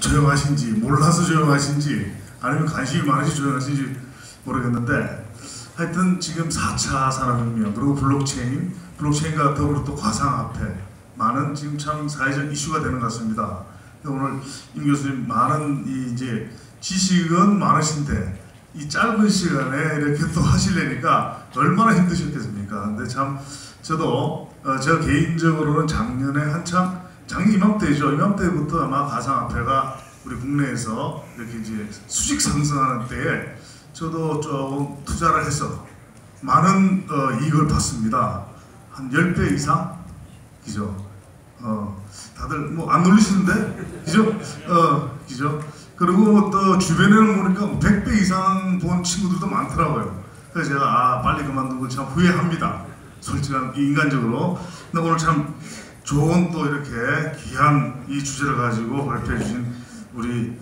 조용하신지 몰라서 조용하신지 아니면 관심이 많으시 조용하신지 모르겠는데 하여튼 지금 4차 산업혁명 그리고 블록체인 블록체인과 더불어 또 과상화폐 많은 지금 참 사회적 이슈가 되는 것 같습니다. 오늘 임 교수님 많은 이 이제 지식은 많으신데 이 짧은 시간에 이렇게 또 하시려니까 얼마나 힘드셨겠습니까? 근데 참 저도 어, 저 개인적으로는 작년에 한참 작년 이맘때죠. 이맘때부터 아마 가상화폐가 우리 국내에서 이렇게 이제 수직 상승하는 때에 저도 조금 투자를 해서 많은 어, 이익을 봤습니다. 한 10배 이상? 그죠? 어, 다들 뭐 안 놀리시는데? 그죠? 어, 그죠? 그리고 또 주변에는 보니까 뭐 100배 이상 본 친구들도 많더라고요. 그래서 제가 아, 빨리 그만두고 참 후회합니다. 솔직한 인간적으로. 근데 오늘 참 좋은 또 이렇게 귀한 이 주제를 가지고 발표해 주신 우리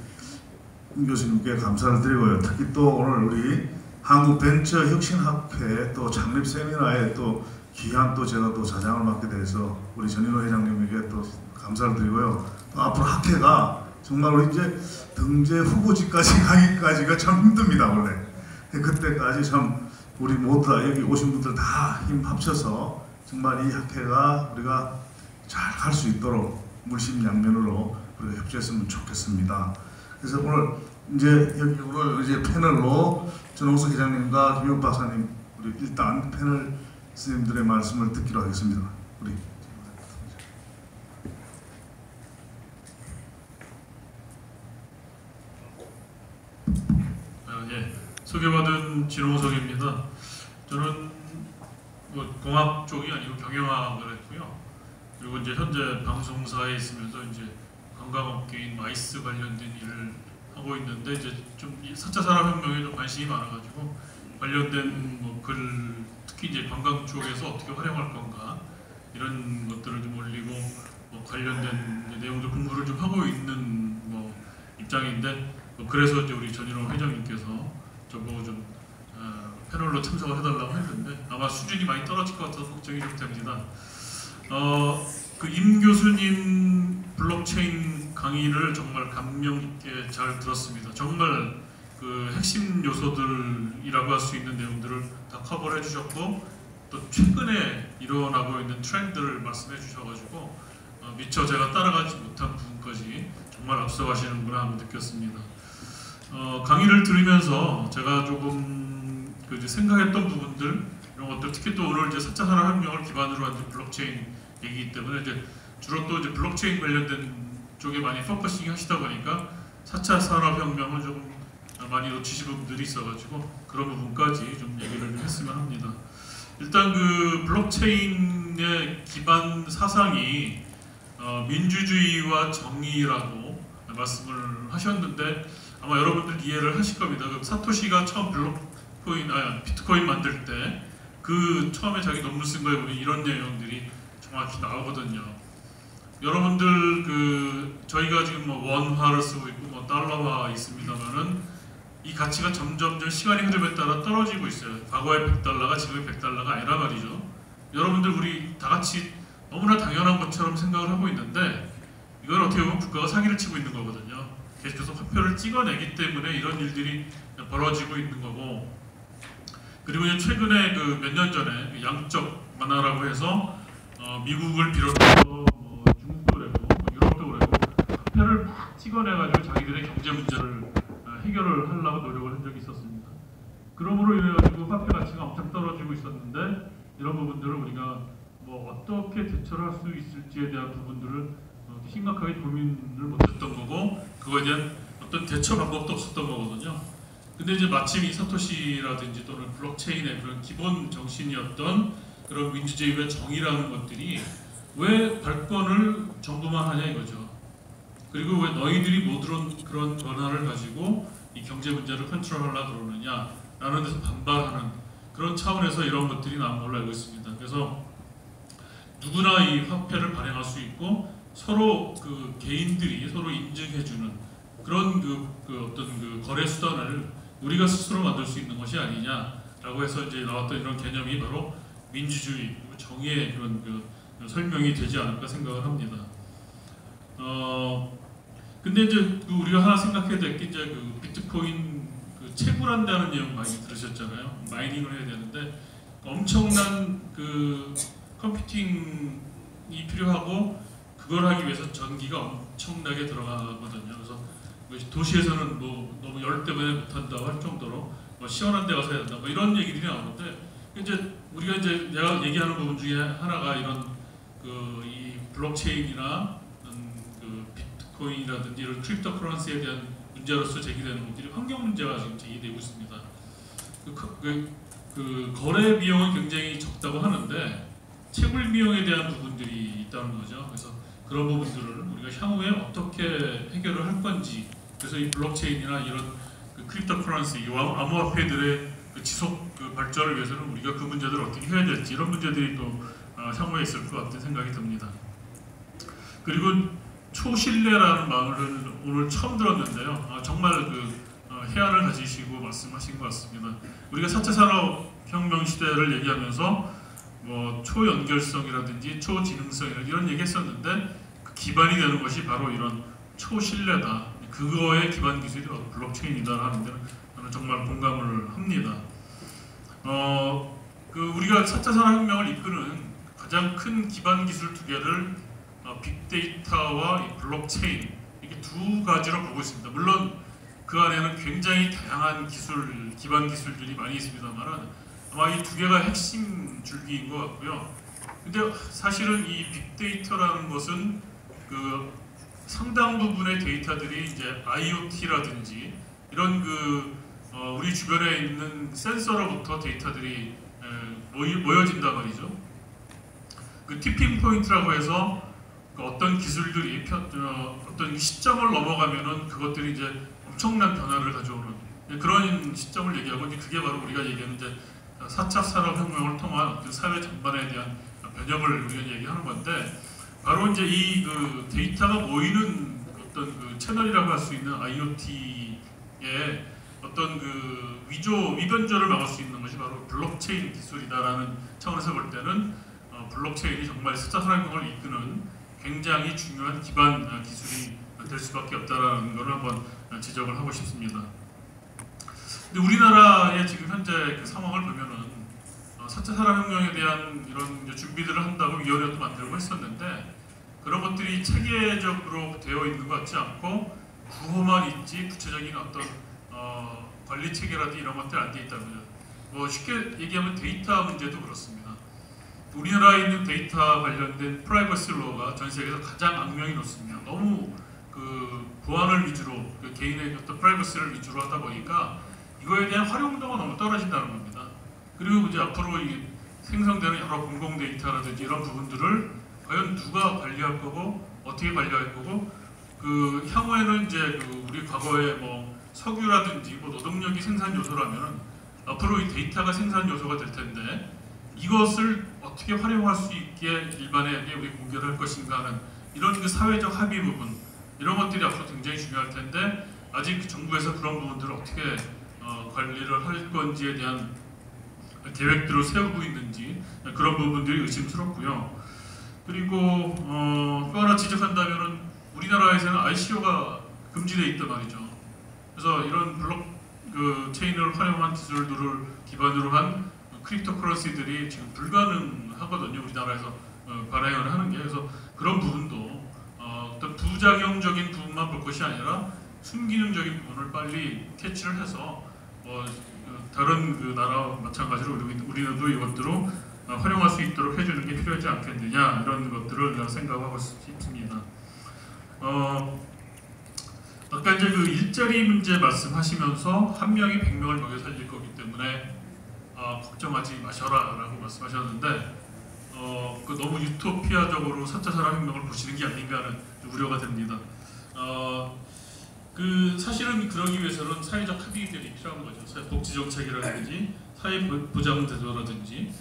임 교수님께 감사를 드리고요. 특히 또 오늘 우리 한국벤처혁신학회 또 창립 세미나에 또 귀한 또 제가 또 자장을 맡게 돼서 우리 전인호 회장님에게 또 감사를 드리고요. 또 앞으로 학회가 정말 우리 이제 등재 후보지까지 가기까지가 참 힘듭니다 원래. 그때까지 참 우리 모두 다 여기 오신 분들 다 힘 합쳐서 정말 이 학회가 우리가 잘 갈 수 있도록 물심양면으로 협조했으면 좋겠습니다. 그래서 오늘 이제 여기 오늘 이제 패널로 전홍석 회장님과 김용 박사님 우리 일단 패널 스님들의 말씀을 듣기로 하겠습니다. 우리 아, 예. 소개받은 진호석입니다. 저는 뭐 공학 쪽이 아니고 경영학을 했고요. 그리고 이제 현재 방송사에 있으면서 이제 관광업계인 마이스 관련된 일을 하고 있는데 이제 좀 4차 산업혁명에 좀 관심이 많아가지고 관련된 뭐 글 특히 이제 관광 쪽에서 어떻게 활용할 건가 이런 것들을 좀 올리고 뭐 관련된 내용들 공부를 좀 하고 있는 뭐 입장인데 뭐 그래서 이제 우리 전인호 회장님께서 저보고 좀 어, 패널로 참석을 해달라고 했는데 아마 수준이 많이 떨어질 것 같아서 걱정이 좀 됩니다. 어, 그임 교수님 블록체인 강의를 정말 감명 깊게 잘 들었습니다. 정말 그 핵심 요소들이라고 할 수 있는 내용들을 다 커버를 해주셨고 또 최근에 일어나고 있는 트렌드를 말씀해 주셔가지고 어, 미처 제가 따라가지 못한 부분까지 정말 앞서가시는구나 하고 느꼈습니다. 어, 강의를 들으면서 제가 조금 그 생각했던 부분들 이런 것들 특히 또 오늘 이제 4차 산업혁명을 기반으로 한 블록체인 얘기이기 때문에 이제 주로 또 이제 블록체인 관련된 쪽에 많이 포커싱 하시다 보니까 4차 산업혁명을 좀 많이 놓치신 부분들이 있어가지고 그런 부분까지 좀 얘기를 좀 했으면 합니다. 일단 그 블록체인의 기반 사상이 어, 민주주의와 정의라고 말씀을 하셨는데 아마 여러분들 이해를 하실 겁니다. 그 사토시가 처음 블록코인, 아 비트코인 만들 때 그 처음에 자기 논문 쓴 거에 보면 이런 내용들이 정확히 나오거든요. 여러분들 그 저희가 지금 뭐 원화를 쓰고 있고 뭐 달러화 있습니다만은 이 가치가 점점점 시간이 흐름에 따라 떨어지고 있어요. 과거의 100달러가 지금의 100달러가 아니라 말이죠. 여러분들 우리 다 같이 너무나 당연한 것처럼 생각을 하고 있는데 이건 어떻게 보면 국가가 사기를 치고 있는 거거든요. 계속해서 화표를 찍어내기 때문에 이런 일들이 벌어지고 있는 거고 그리고 최근에 그 몇 년 전에 양적 완화라고 해서 어, 미국을 비롯해서 뭐 중국도 그랬고 뭐 유럽도 그랬고 화폐를 막 찍어내가지고 자기들의 경제 문제를 어, 해결을 하려고 노력을 한 적이 있었습니다. 그러므로 인해 가지고 화폐 가치가 엄청 떨어지고 있었는데 이런 부분들을 우리가 뭐 어떻게 대처를 할 수 있을지에 대한 부분들을 어, 심각하게 고민을 못했던 거고 그거에 대한 어떤 대처 방법도 없었던 거거든요. 근데 이제 마침 이 사토시라든지 또는 블록체인의 그런 기본 정신이었던 그런 민주주의와 정의라는 것들이 왜 발권을 정부만 하냐 이거죠. 그리고 왜 너희들이 모든 그런 권한을 가지고 이 경제 문제를 컨트롤하려 그러느냐라는 데서 반발하는 그런 차원에서 이런 것들이 나온 걸로 알고 있습니다. 그래서 누구나 이 화폐를 발행할 수 있고 서로 그 개인들이 서로 인증해주는 그런 그, 그 어떤 그 거래 수단을 우리가 스스로 만들 수 있는 것이 아니냐라고 해서 이제 나왔던 이런 개념이 바로 민주주의 정의의 그런 그 설명이 되지 않을까 생각을 합니다. 어, 근데 이제 그 우리가 하나 생각해야 될 게 이제 그 비트코인 그 채굴한다는 내용 많이 들으셨잖아요. 마이닝을 해야 되는데 엄청난 그 컴퓨팅이 필요하고 그걸 하기 위해서 전기가 엄청나게 들어가거든요. 그래서 뭐 도시에서는 뭐 너무 열 때문에 못한다고 할 정도로 뭐 시원한 데 가서 해야 된다 뭐 이런 얘기들이 나오는데 이제 우리가 이제 내가 얘기하는 부분 중에 하나가 이런 그 이 블록체인이나 음, 그 비트코인이라든지 이런 크립토 커런시에 대한 문제로서 제기되는 문제들이 환경 문제가 지금 제기되고 있습니다. 그, 그, 그, 그 거래 비용은 굉장히 적다고 하는데 채굴 비용에 대한 부분들이 있다는 거죠. 그래서 그런 부분들을 우리가 향후에 어떻게 해결을 할 건지 그래서 이 블록체인이나 이런 그 크립토 커런시 이 암- 암호화폐들의 그 지속 그 발전을 위해서는 우리가 그 문제들을 어떻게 해야 될지 이런 문제들이 또 어, 향후에 있을 것 같은 생각이 듭니다. 그리고 초신뢰라는 말을 오늘 처음 들었는데요. 아, 정말 그 어, 해안을 가지시고 말씀하신 것 같습니다. 우리가 4차 산업혁명 시대를 얘기하면서 뭐 초연결성이라든지 초지능성 이런 얘기했었는데 그 기반이 되는 것이 바로 이런 초신뢰다. 그거의 기반 기술이 블록체인이다라는 데는 저는 정말 공감을 합니다. 어, 그 우리가 4차 산업혁명을 이끄는 가장 큰 기반 기술 두 개를 어, 빅데이터와 이 블록체인 이렇게 두 가지로 보고 있습니다. 물론 그 안에는 굉장히 다양한 기술 기반 기술들이 많이 있습니다만은 아마 이 두 개가 핵심 줄기인 것 같고요. 근데 사실은 이 빅데이터라는 것은 그 상당 부분의 데이터들이 이제 IoT라든지 이런 그 어, 우리 주변에 있는 센서로부터 데이터들이 모여진단 말이죠. 그 티핑 포인트라고 해서 그 어떤 기술들이 펴, 어, 어떤 시점을 넘어가면은 그것들이 이제 엄청난 변화를 가져오는 그런 시점을 얘기하고 이제 그게 바로 우리가 얘기하는 이제 4차 산업 혁명을 통한 어떤 사회 전반에 대한 변혁을 우리가 얘기하는 건데 바로 이제 이 그 데이터가 모이는 어떤 그 채널이라고 할 수 있는 IoT의 어떤 그 위조 위변조를 막을 수 있는 것이 바로 블록체인 기술이다라는 차원에서 볼 때는 어, 블록체인이 정말 4차 산업혁명을 이끄는 굉장히 중요한 기반 어, 기술이 될 수밖에 없다라는 것을 한번 어, 지적을 하고 싶습니다. 근데 우리나라의 지금 현재 그 상황을 보면은 어, 4차 산업혁명에 대한 이런 준비들을 한다고 위원회도 만들고 했었는데 그런 것들이 체계적으로 되어 있는 것 같지 않고 구호만 있지 구체적인 어떤 어, 관리 체계라든지 이런 것들이 안돼 있다면 뭐 쉽게 얘기하면 데이터 문제도 그렇습니다. 우리나라에 있는 데이터 관련된 프라이버시 로가 전 세계에서 가장 악명이 높습니다. 너무 그 보안을 위주로 그 개인의 어떤 프라이버시를 위주로 하다 보니까 이거에 대한 활용도가 너무 떨어진다는 겁니다. 그리고 이제 앞으로 이 생성되는 여러 공공 데이터라든지 이런 부분들을 과연 누가 관리할 거고 어떻게 관리할 거고 그 향후에는 이제 그 우리 과거에 뭐 석유라든지 뭐 노동력이 생산 요소라면 앞으로 이 데이터가 생산 요소가 될 텐데 이것을 어떻게 활용할 수 있게 일반에게 우리 공개를 할 것인가 하는 이런 그 사회적 합의 부분 이런 것들이 앞으로 굉장히 중요할 텐데 아직 그 정부에서 그런 부분들을 어떻게 어, 관리를 할 건지에 대한 계획들을 세우고 있는지 그런 부분들이 의심스럽고요. 그리고 어, 또 하나 지적한다면은 우리나라에서는 ICO가 금지되어 있단 말이죠. 그래서 이런 블록 그 체인을 활용한 기술들을 기반으로 한 크립토 커런시들이 지금 불가능하거든요. 우리나라에서 어, 발행을 하는 게 그래서 그런 부분도 어, 어떤 부작용적인 부분만 볼 것이 아니라 순기능적인 부분을 빨리 캐치를 해서 뭐 어, 다른 그 나라와 마찬가지로 우리, 우리나라도 이것들을 어, 활용할 수 있도록 해주는 게 필요하지 않겠느냐 이런 것들을 생각하고 싶습니다. 어, 아까 이제 그 일자리 문제 말씀하시면서 한 명이 백 명을 먹여 살릴 거기 때문에 아, 걱정하지 마셔라 라고 말씀하셨는데 어, 그 너무 유토피아적으로 4차 산업혁명을 보시는 게 아닌가 하는 우려가 됩니다. 어, 그 사실은 그러기 위해서는 사회적 합의들이 필요한 거죠. 사회 복지 정책이라든지 사회 보- 보장 제도라든지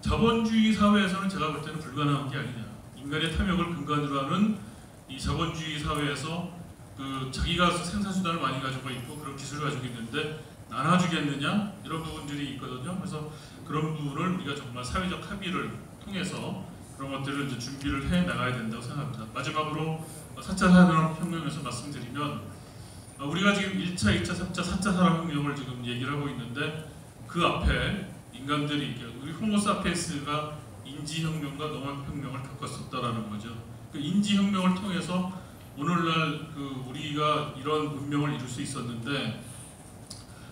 자본주의 사회에서는 제가 볼 때는 불가능한 게 아니냐. 인간의 탐욕을 근간으로 하는 이 자본주의 사회에서 그 자기가 생산 수단을 많이 가지고 있고 그런 기술을 가지고 있는데 나눠주겠느냐 이런 부분들이 있거든요. 그래서 그런 부분을 우리가 정말 사회적 합의를 통해서 그런 것들을 이제 준비를 해 나가야 된다고 생각합니다. 마지막으로 4차 산업혁명에서 말씀드리면 어, 우리가 지금 1차, 2차, 3차, 4차 산업혁명을 지금 얘기를 하고 있는데 그 앞에 인간들이 우리 호모사피엔스가 인지혁명과 농업혁명을 겪었었다라는 거죠. 그 인지혁명을 통해서 오늘날 그 우리가 이런 문명을 이룰 수 있었는데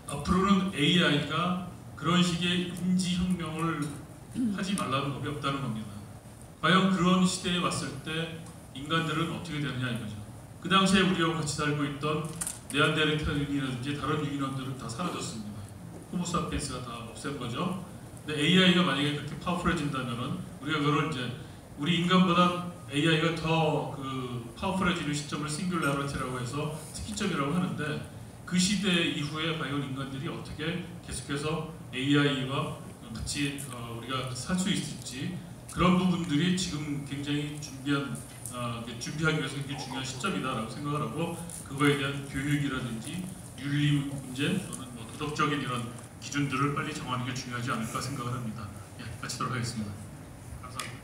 앞으로는 AI가 그런 식의 인지혁명을 하지 말라는 법이 없다는 겁니다. 과연 그런 시대에 왔을 때 인간들은 어떻게 되느냐 이거죠. 그 당시에 우리하고 같이 살고 있던 네안데르탈인이라든지 다른 유인원들은 다 사라졌습니다. 호모사피엔스가 다 없앤 거죠. 근데 AI가 만약에 그렇게 파워풀해진다면은 우리가 그걸 이제 우리 인간보다 AI가 더 그 파워풀해지는 시점을 싱귤라리티라고 해서 특이점이라고 하는데 그 시대 이후에 과연 인간들이 어떻게 계속해서 AI와 같이 어, 우리가 살 수 있을지 그런 부분들이 지금 굉장히 준비한 어, 준비하기 위해서 굉장히 중요한 시점이다라고 생각을 하고 그거에 대한 교육이라든지 윤리 문제 또는 뭐 도덕적인 이런 기준들을 빨리 정하는 게 중요하지 않을까 생각을 합니다. 예, 마치도록 하겠습니다. 감사합니다.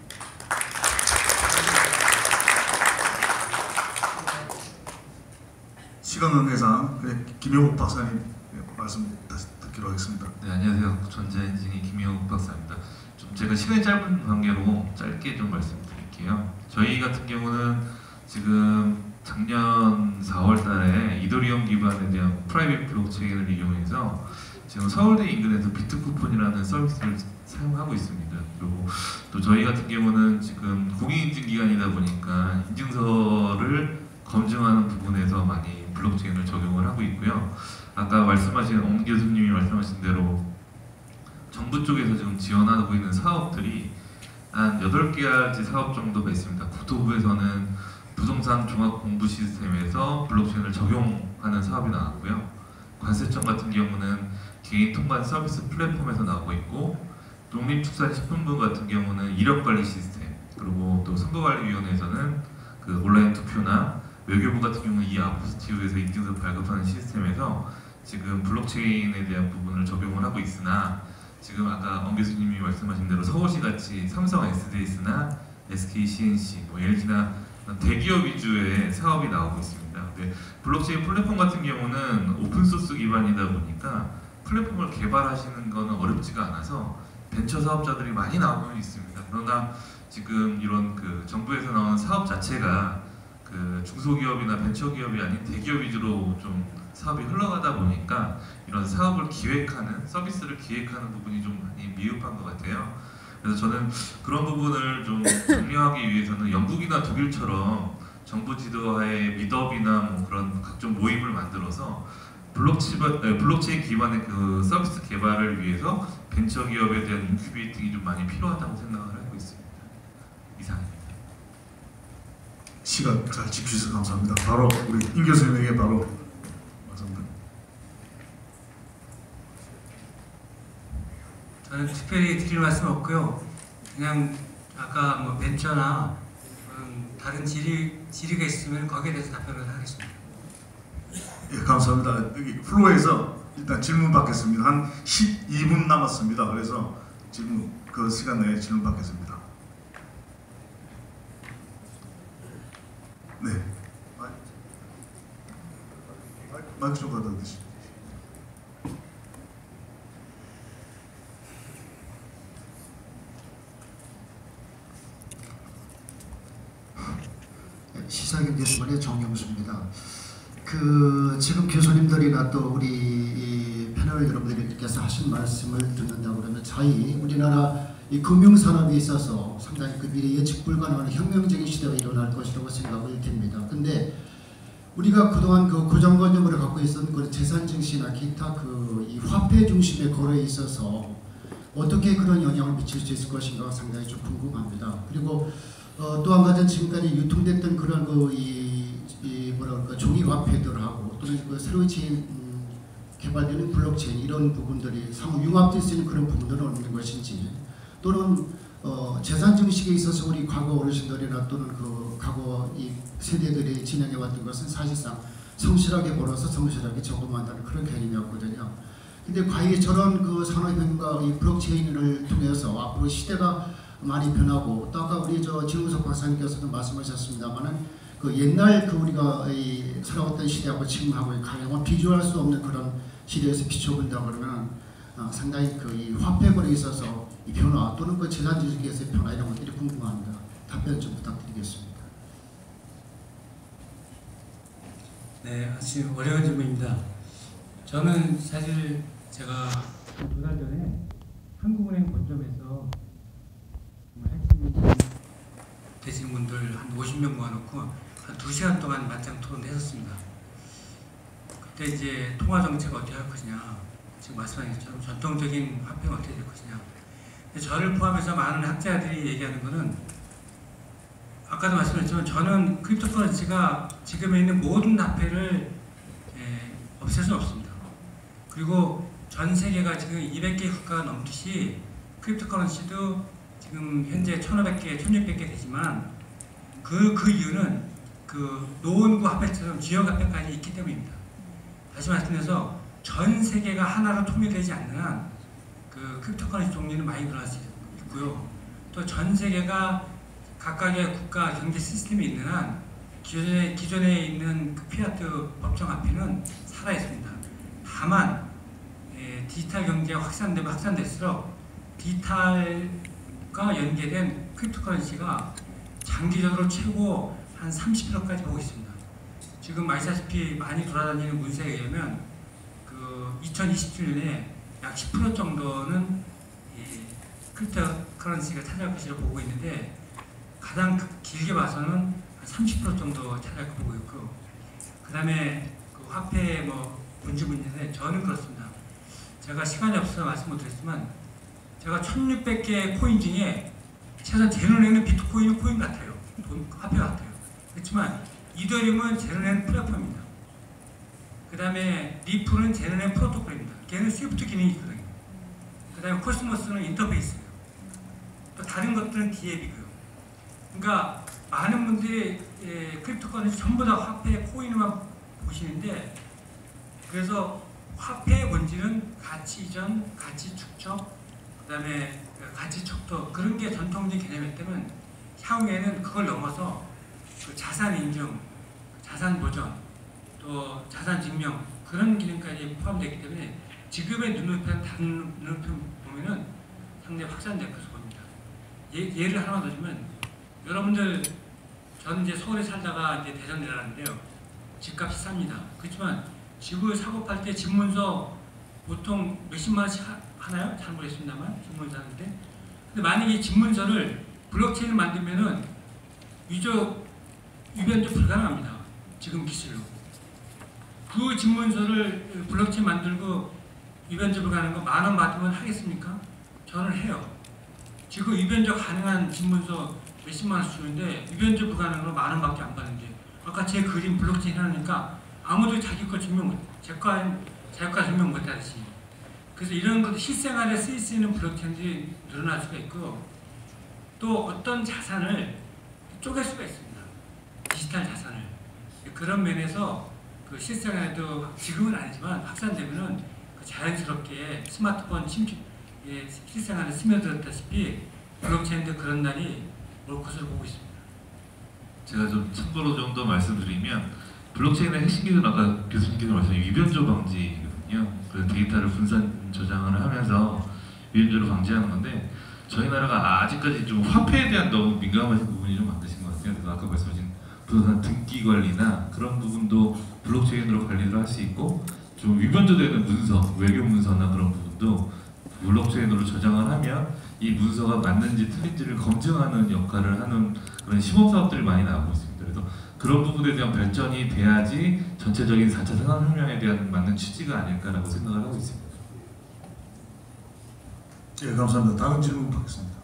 시간 관계상 그냥 김영욱 박사님 말씀 다시 듣기로 하겠습니다. 네 안녕하세요 전자인증의 김영욱 박사입니다. 좀 제가 시간이 짧은 관계로 짧게 좀 말씀드 릴게요. 저희 같은 경우는 지금 작년 4월 달에 이더리움 기반에 대한 프라이빗 블록체인을 이용해서 지금 서울대 인근에서 비트쿠폰이라는 서비스를 사용하고 있습니다. 그리고 또 저희 같은 경우는 지금 공인인증 기관이다 보니까 인증서를 검증하는 부분에서 많이 블록체인을 적용을 하고 있고요. 아까 말씀하신 엄 교수님이 말씀하신 대로 정부 쪽에서 지금 지원하고 있는 사업들이 한 8개가지 사업 정도가 있습니다. 국토부에서는 부동산 종합 공부 시스템에서 블록체인을 적용하는 사업이 나왔고요. 관세청 같은 경우는 개인 통관 서비스 플랫폼에서 나오고 있고 농림축산식품부 같은 경우는 이력관리 시스템 그리고 또 선거관리위원회에서는 그 온라인 투표나 외교부 같은 경우는 이 아포스티브에서 인증서 발급하는 시스템에서 지금 블록체인에 대한 부분을 적용을 하고 있으나 지금 아까 엄 교수님이 말씀하신 대로 서울시 같이 삼성 SDS나 SK CNC, 뭐 LG나 대기업 위주의 사업이 나오고 있습니다. 근데 블록체인 플랫폼 같은 경우는 오픈 소스 기반이다 보니까 플랫폼을 개발하시는 거는 어렵지가 않아서 벤처 사업자들이 많이 나오고 있습니다. 그러나 지금 이런 그 정부에서 나오는 사업 자체가 그 중소기업이나 벤처기업이 아닌 대기업 위주로 좀 사업이 흘러가다 보니까 이런 사업을 기획하는 서비스를 기획하는 부분이 좀 많이 미흡한 것 같아요. 그래서 저는 그런 부분을 좀 정리하기 위해서는 영국이나 독일처럼 정부 지도하에 미더비나 뭐 그런 각종 모임을 만들어서 블록체인, 블록체인 기반의 그 서비스 개발을 위해서 벤처 기업에 대한 인큐베이팅이 좀 많이 필요하다고 생각을 하고 있습니다. 이상입니다. 시간 잘 지켜주셔서 감사합니다. 바로 우리 임 교수님에게 바로 말씀드립니다. 저는 특별히 드릴 말씀 없고요. 그냥 아까 뭐 벤처나 음, 다른 질의, 질의가 있으면 거기에 대해서 답변을 하겠습니다. 예, 감사합니다. 여기 플로에서 일단 질문 받겠습니다. 한 12분 남았습니다. 그래서 질문 그 시간 내에 질문 받겠습니다. 네. 마이- 마이- 마이크 좀 갖다 주시죠. 시사경제신문의 정영수입니다. 그 지금 교수님들이나 또 우리 이 패널 여러분들께서 하신 말씀을 듣는다 그러면 저희 우리나라 이 금융산업에 있어서 상당히 그 미래 예측 불가능한 혁명적인 시대가 일어날 것이라고 생각을 됩니다. 근데 우리가 그동안 그 고정관념을 갖고 있었던 그 재산 증시나 기타 그 이 화폐 중심의 거래에 있어서 어떻게 그런 영향을 미칠 수 있을 것인가 상당히 좀 궁금합니다. 그리고 어, 또한 가지는 지금까지 유통됐던 그런 그이 이 뭐라 그럴까 종이 화폐들 하고 또는 그 체인 음, 개발되는 블록체인 이런 부분들이 상호 융합될 수 있는 그런 부분들은 없는 것인지 또는 어, 재산 증식에 있어서 우리 과거 어르신들이나 또는 그 과거 이 세대들이 진행해 왔던 것은 사실상 성실하게 벌어서 성실하게 저금한다는 그런 개념이었거든요. 근데 과연 저런 그 산업혁명과 이 블록체인을 통해서 앞으로 시대가 많이 변하고 또 아까 우리 저 진우석 박사님께서도 말씀하셨습니다만은 그 옛날 그 우리가 이 살아왔던 시대하고 지금하고의 가령은 비교할 수 없는 그런 시대에서 비춰본다 그러면 어, 상당히 그이 화폐권에 있어서 이 변화 또는 그 재산주식에서의 변화 이런 것들이 궁금합니다. 답변 좀 부탁드리겠습니다. 네, 아주 어려운 질문입니다. 저는 사실 제가 두 달 전에 한국은행 본점에서 할수 되시는 분들 한 50명 모아놓고 한 2시간 동안 맞짱 토론을 했었습니다. 그때 이제 통화 정책 어떻게 할 것이냐, 지금 말씀하신 것처럼 전통적인 화폐는 어떻게 될 것이냐. 저를 포함해서 많은 학자들이 얘기하는 거는 아까도 말씀드렸지만 저는 크립토커런시가 지금에 있는 모든 화폐를 예, 없앨 수 없습니다. 그리고 전 세계가 지금 200개 국가가 넘듯이 크립토커런시도 지금 현재 1,500개, 1,600개 되지만 그, 그 이유는 그 노원구 화폐처럼 지역 화폐까지 있기 때문입니다. 다시 말씀드려서 전 세계가 하나로 통일되지 않는 한 그 크립토커런시 종류는 많이 늘어날 수 있고요. 또 전 세계가 각각의 국가 경제 시스템이 있는 한 기존에, 기존에 있는 그 피아트 법정 화폐는 살아 있습니다. 다만 예, 디지털 경제가 확산되면 확산될수록 디지털과 연계된 크립토커런시가 장기적으로 최고 한 30%까지 보고 있습니다. 지금 아시다시피 많이 돌아다니는 문서에 의하면 그 2027년에 약 10% 정도는 이 크립토 커런시가 차지할 것이라고 보고 있는데 가장 그- 길게 봐서는 한 30% 정도 차지할 거 보고 있고 그 다음에 그 화폐 뭐 분주 문제인데 저는 그렇습니다. 제가 시간이 없어서 말씀 못 드렸지만 제가 1600개 코인 중에 최소한 제 눈에는 비트코인은 코인 같아요. 돈, 화폐 같아요. 그렇지만 이더리움은 제 눈에는 플랫폼입니다. 그 다음에 리플은 제 눈에는 프로토콜입니다. 걔는 스위프트 기능이 있거든요. 그 다음에 코스모스는 인터페이스예요. 또 다른 것들은 디앱이고요. 그러니까 많은 분들이 예, 크립토 커런시 전부 다 화폐 코인만 보시는데 그래서 화폐의 본질은 가치 이전, 가치 축적, 그 다음에 그 가치 척도 그런 게 전통적인 때문에 향후에는 그걸 넘어서 그 자산 인증, 자산 보전, 또 자산 증명 그런 기능까지 포함되기 때문에 지금의 눈높이랑 다른 눈높이 보면은 상당히 확산될 것으로 봅니다. 예, 예를 하나만 더 주면 여러분들 저는 이제 서울에 살다가 이제 대전 내려왔는데요. 집값이 쌉니다. 그렇지만 집을 사고 팔 때 집문서 보통 몇십만 원씩 하, 하나요? 잘 모르겠습니다만 집문서 하는데 근데 만약에 이 집문서를 블록체인을 만들면은 위조 위변조 불가능합니다. 지금 기술로 그 집문서를 블록체인 만들고 위변조 불가능한 거만 원 받으면 하겠습니까? 저는 해요. 지금 위변조 가능한 집문서 몇십만 원씩 주는데 위변조 불가능으로 만 원밖에 안 받는데 아까 제 그림 블록체인 하니까 아무도 자기 거 증명 못, 제거 제거 증명 못 하듯이. 그래서 이런 것도 실생활에 쓰일 수 있는 블록체인들이 늘어날 수가 있고 또 어떤 자산을 쪼갤 수가 있습니다. 디지털 자산을. 그런 면에서 그 실생활에도 지금은 아니지만 확산되면은 그 자연스럽게 스마트폰 침투, 예, 실생활에 스며들었다시피 블록체인도 그런 날이 올 것으로 보고 있습니다. 제가 좀 참고로 좀 더 말씀드리면 블록체인의 핵심 기술은 아까 교수님께서 말씀하신 위변조 방지거든요. 그 데이터를 분산 저장을 하면서 위변조를 방지하는 건데 저희 나라가 아직까지 좀 화폐에 대한 너무 민감하신 부분이 좀 많으신 것 같아요. 그래서 아까 말씀하신 부동산 등기 관리나 그런 부분도 블록체인으로 관리를 할 수 있고 좀 위변조되는 문서, 외교 문서나 그런 부분도 블록체인으로 저장을 하면 이 문서가 맞는지 틀린지를 검증하는 역할을 하는 그런 시범 사업들이 많이 나오고 있습니다. 그래서 그런 부분에 대한 발전이 돼야지 전체적인 4차 산업혁명에 대한 맞는 취지가 아닐까라고 생각을 하고 있습니다. 예, 감사합니다. 다른 질문 받겠습니다.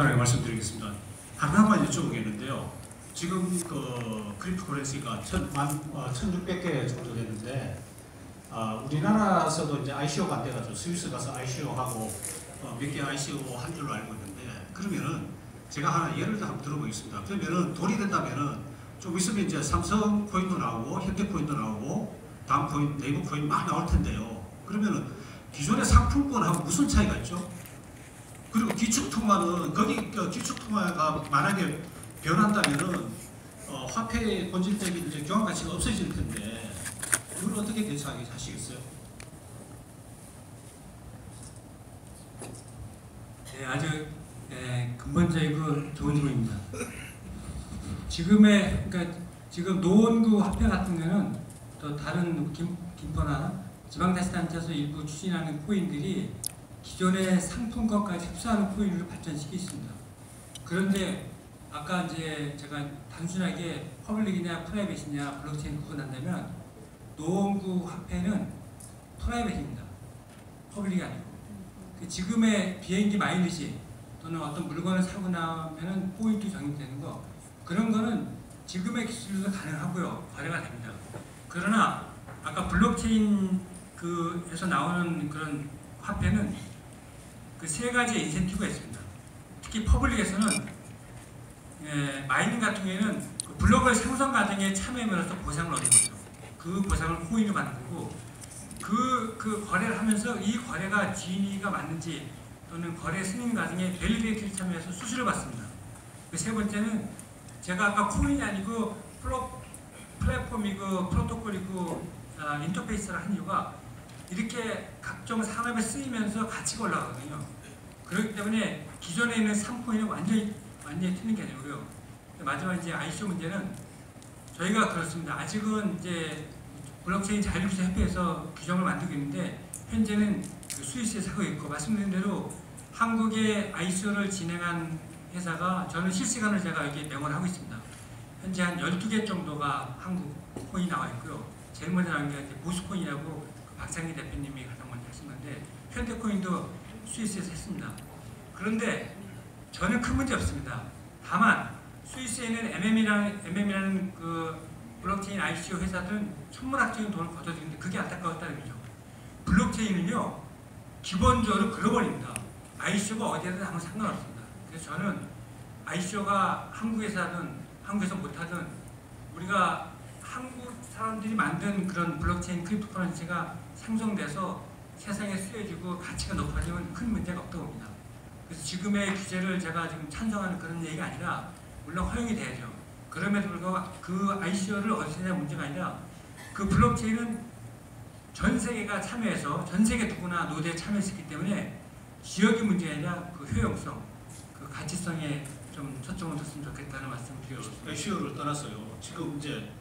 간단하게 말씀드리겠습니다. 하나만 여쭤보겠는데요. 지금 그 만, 어, 1,600개 정도 됐는데 아, 우리나라에서도 이제 ICO가 안 돼가지고 스위스 가서 ICO 하고 어, 몇개 ICO 한 줄로 알고 있는데 그러면은 제가 하나 예를 들어 한번 들어보겠습니다. 그러면은 돈이 된다면은 좀 있으면 이제 삼성 코인도 나오고 현대 코인도 나오고 다음 코인 네이버 코인 막 나올 텐데요. 그러면은 기존의 상품권하고 무슨 차이가 있죠? 그리고 기축통화는 거기 그 기축통화가 만약에 변한다면은 어, 화폐의 본질적인 이제 교환 가치가 없어질 텐데 이걸 어떻게 대처하시겠어요? 네, 아주 네, 근본적이고 좋은 질문입니다. 지금의 그러니까 지금 노원구 화폐 같은 경우는 또 다른 김, 김포나 지방자치단체에서 일부 추진하는 코인들이 기존의 상품권까지 흡수하는 코인으로 발전시키고 있습니다. 그런데 아까 이제 제가 단순하게 퍼블릭이냐 프라이빗이냐 블록체인 구분한다면 노원구 화폐는 프라이빗입니다. 퍼블릭이 아니고 그 지금의 비행기 마일리지 또는 어떤 물건을 사고 나면은 포인트 적립되는 거 그런 거는 지금의 기술로도 가능하고요 거래가 됩니다. 그러나 아까 블록체인 그에서 나오는 그런 화폐는 그 세 가지 인센티브가 있습니다. 특히 퍼블릭에서는 예, 마이닝 같은 경우에는 그 블록을 생성 과정에 참여함으로써 보상을 얻는 거죠. 그 보상을 코인으로 받는 거고 그, 그 거래를 하면서 이 거래가 진위가 맞는지 또는 거래 승인 과정에 밸리데이트를 참여해서 수수료를 받습니다. 그 세 번째는 제가 아까 코인이 아니고 플랫폼이고 프로토콜이고 아, 인터페이스를 한 이유가 이렇게 각종 산업에 쓰이면서 가치가 올라가거든요. 그렇기 때문에 기존에 있는 3코인은 완전히 완전히 틀린 개념이고요. 마지막 이제 ICO 문제는 저희가 그렇습니다. 아직은 이제 블록체인 자율주체 협회에서 규정을 만들고 있는데 현재는 그 스위스에서 하고 있고 말씀드린 대로 한국의 ICO를 진행한 회사가 저는 실시간으로 제가 여기 명을 하고 있습니다. 현재 한 12개 정도가 한국 코인이 나와 있고요. 제일 먼저 나온 게 보스코인이라고 그 박상희 대표님이 가장 먼저 건데 현대코인도 스위스에서 했습니다. 그런데 저는 큰 문제 없습니다. 다만 스위스에는 MM이라는, MM이라는 그 블록체인 ICO 회사들은 천문학적인 돈을 걷어들이는데 그게 안타까웠다는 거죠. 블록체인은요 기본적으로 글로벌입니다. ICO가 어디든 아무 상관없습니다. 그래서 저는 ICO가 한국에서 하든 한국에서 못하든 우리가 한국 사람들이 만든 그런 블록체인 크립토 커런시가 생성돼서 세상에 쓰여지고 가치가 높아지면 큰 문제가 없다고 봅니다. 그래서 지금의 규제를 제가 지금 찬성하는 그런 얘기가 아니라 물론 허용이 돼야죠. 그럼에도 불구하고 그 ICO를 어디서 냐 문제가 아니라 그 블록체인은 전 세계가 참여해서 전 세계 누구나 노드에 참여했기 때문에 지역의 문제가 아니라 그 효용성, 그 가치성에 좀 초점을 뒀으면 좋겠다는 말씀을 드리겠습니다. ICO를 떠났어요. 지금 이제 그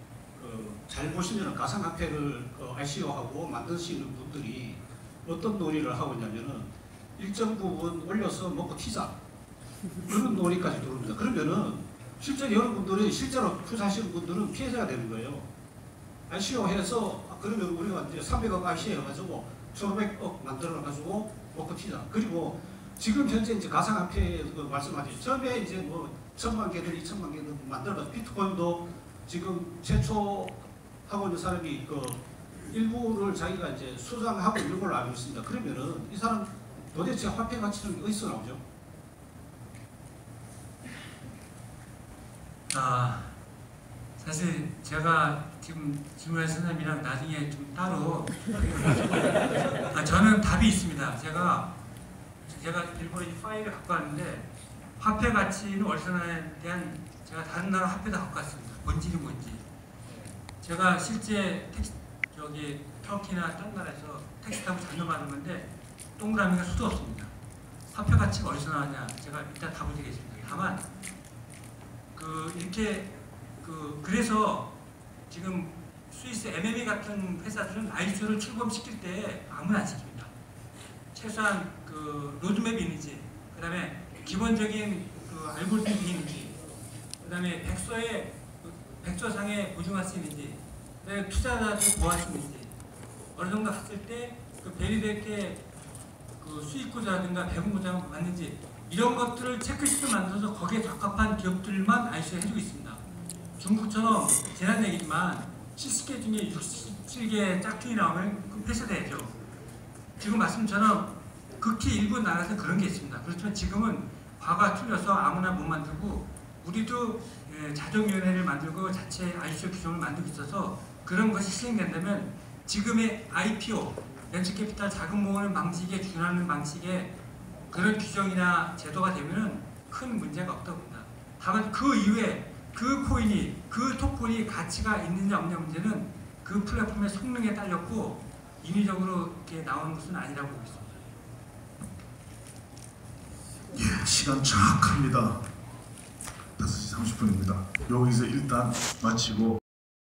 잘 보시면 가상화폐를 그 ICO하고 만드시는 분들이 어떤 놀이를 하고 있냐면은 일정 부분 올려서 먹고 튀자 그런 놀이까지 들어옵니다. 그러면은 실제 여러분들이 실제로 투자하시는 분들은 피해자가 되는 거예요. ICO 해서 아, 그러면 우리가 이제 300억 ICO 해가지고 1,500억 만들어가지고 먹고 튀자. 그리고 지금 현재 이제 가상화폐 그 말씀하신 처음에 이제 뭐 천만 개들, 이천만 개들 만들어서 비트코인도 지금 최초 하고 있는 사람이 그 일부를 자기가 이제 수장하고 있는 걸로 알고 있습니다. 그러면은 이 사람 도대체 화폐 가치는 어디서 나오죠? 아 사실 제가 지금 질문한 선생님이랑 나중에 좀 따로 아, 저는 답이 있습니다. 제가 제가 일본에 이 파일을 갖고 왔는데 화폐 가치는 월선에 대한 제가 다른 나라 화폐도 갖고 왔습니다. 본질이 뭔지 제가 실제 택시 저기 터키나 다른 나라에서 택시 타고 장려받은 건데 동그라미가 수도 없습니다. 화폐 가치가 어디서 나왔냐 제가 이따 답을 드리겠습니다. 다만 그 이렇게 그 그래서 지금 스위스 MME 같은 회사들은 ICO를 출범시킬 때 아무나 안 시킵니다. 최소한 그 로드맵이 있는지, 그다음에 기본적인 그 알고리즘이 있는지, 그다음에 백서에 그 백서상에 보증할 수 있는지, 투자자들 보호할 수 있는지 어느 정도 갔을 때 그 베리데이트의 그 수익구조라든가 배분구조가 맞는지 이런 것들을 체크시트 만들어서 거기에 적합한 기업들만 ICO 해주고 있습니다. 중국처럼 지난 얘기지만 70개 중에 67개 짝퉁이 나오면 그 폐쇄돼야죠. 지금 말씀처럼 극히 일부 나라에서 그런 게 있습니다. 그렇지만 지금은 과거와 틀려서 아무나 못 만들고 우리도 예, 자정위원회를 만들고 자체 ICO 규정을 만들고 있어서 그런 것이 실행된다면 지금의 IPO 벤처 캐피탈 자금 모으는 방식에 준하는 방식에 그런 규정이나 제도가 되면은 큰 문제가 없다고 봅니다. 다만 그 이후에 그 코인이 그 토큰이 가치가 있느냐 없느냐 문제는 그 플랫폼의 성능에 딸렸고 인위적으로 이렇게 나오는 것은 아니라고 보고 있습니다. 예, 시간 정확합니다. 5시 30분입니다. 여기서 일단 마치고